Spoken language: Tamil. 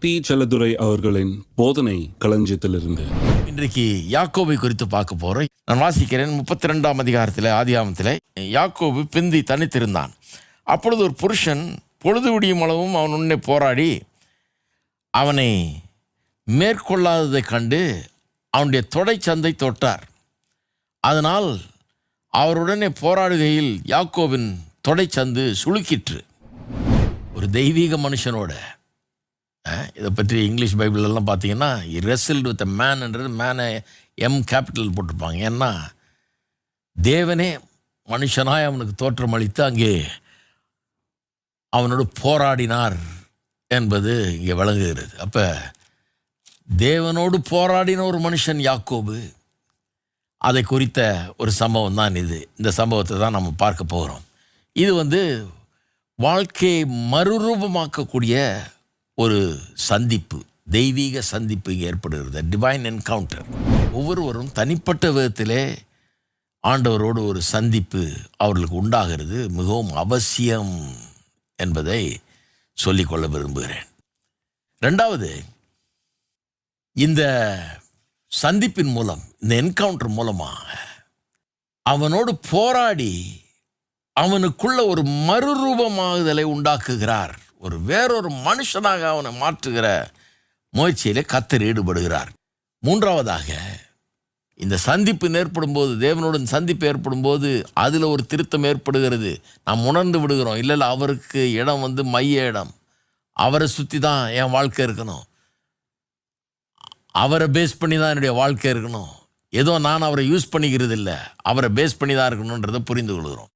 பி. செல்லதுரை அவர்களின் போதனை களஞ்சியத்திலிருந்து. இன்றைக்கு யாக்கோபை குறித்து பார்க்க போறோம். நான் வாசிக்கிறேன் முப்பத்தி ரெண்டாம் அதிகாரத்தில் ஆதிகாமத்தில் யாக்கோபு பிந்தி தனித்திருந்தான். அப்பொழுது ஒரு புருஷன் பொழுது விடியும் அளவும் அவன் உன்னை போராடி அவனை மேற்கொள்ளாததைக் கண்டு அவனுடைய தொடைச்சந்தை தொட்டார். அதனால் அவருடனே போராடுகையில் யாக்கோவின் தொடைச்சந்து சுளுக்கிற்று. ஒரு தெய்வீக மனுஷனோட இதை பற்றி இங்கிலீஷ் பைபிளெல்லாம் பார்த்தீங்கன்னா ரெசல்ட் வித் மேன்ன்றது மேனை எம் கேபிட்டல் போட்டிருப்பாங்க. ஏன்னா தேவனே மனுஷனாய் அவனுக்கு தோற்றம் அளித்து அங்கே அவனோடு போராடினார் என்பது இங்கே விளங்குகிறது. அப்போ தேவனோடு போராடின ஒரு மனுஷன் யாக்கோபு. அதை குறித்த ஒரு சம்பவம் தான் இது. இந்த சம்பவத்தை தான் நம்ம பார்க்க போகிறோம். இது வந்து வாழ்க்கையை மறுரூபமாக்கக்கூடிய ஒரு சந்திப்பு தெய்வீக சந்திப்பு இங்கே ஏற்படுகிறது. டிவைன் என்கவுண்டர் ஒவ்வொருவரும் தனிப்பட்ட விதத்திலே ஆண்டவரோடு ஒரு சந்திப்பு அவர்களுக்கு உண்டாகிறது. மிகவும் அவசியம் என்பதை சொல்லிக்கொள்ள விரும்புகிறேன். ரெண்டாவது இந்த சந்திப்பின் மூலம் இந்த என்கவுண்டர் மூலமாக அவனோடு போராடி அவனுக்குள்ள ஒரு மறுரூபமாகுதலை உண்டாக்குகிறார். ஒரு வேறொரு மனுஷனாக அவனை மாற்றுகிற முயற்சியிலே கத்தர் ஈடுபடுகிறார். மூன்றாவதாக இந்த சந்திப்பு ஏற்படும் போது தேவனுடன் சந்திப்பு ஏற்படும் போது அதில் ஒரு திருத்தம் ஏற்படுகிறது. நாம் உணர்ந்து விடுகிறோம் இல்லை இல்லை அவருக்கு இடம் வந்து மைய இடம். அவரை சுற்றி தான் என் வாழ்க்கை இருக்கணும். அவரை பேஸ் பண்ணி தான் என்னுடைய வாழ்க்கை இருக்கணும். ஏதோ நான் அவரை யூஸ் பண்ணிக்கிறது இல்லை அவரை பேஸ் பண்ணி தான் இருக்கணுன்றதை புரிந்து கொள்கிறோம்.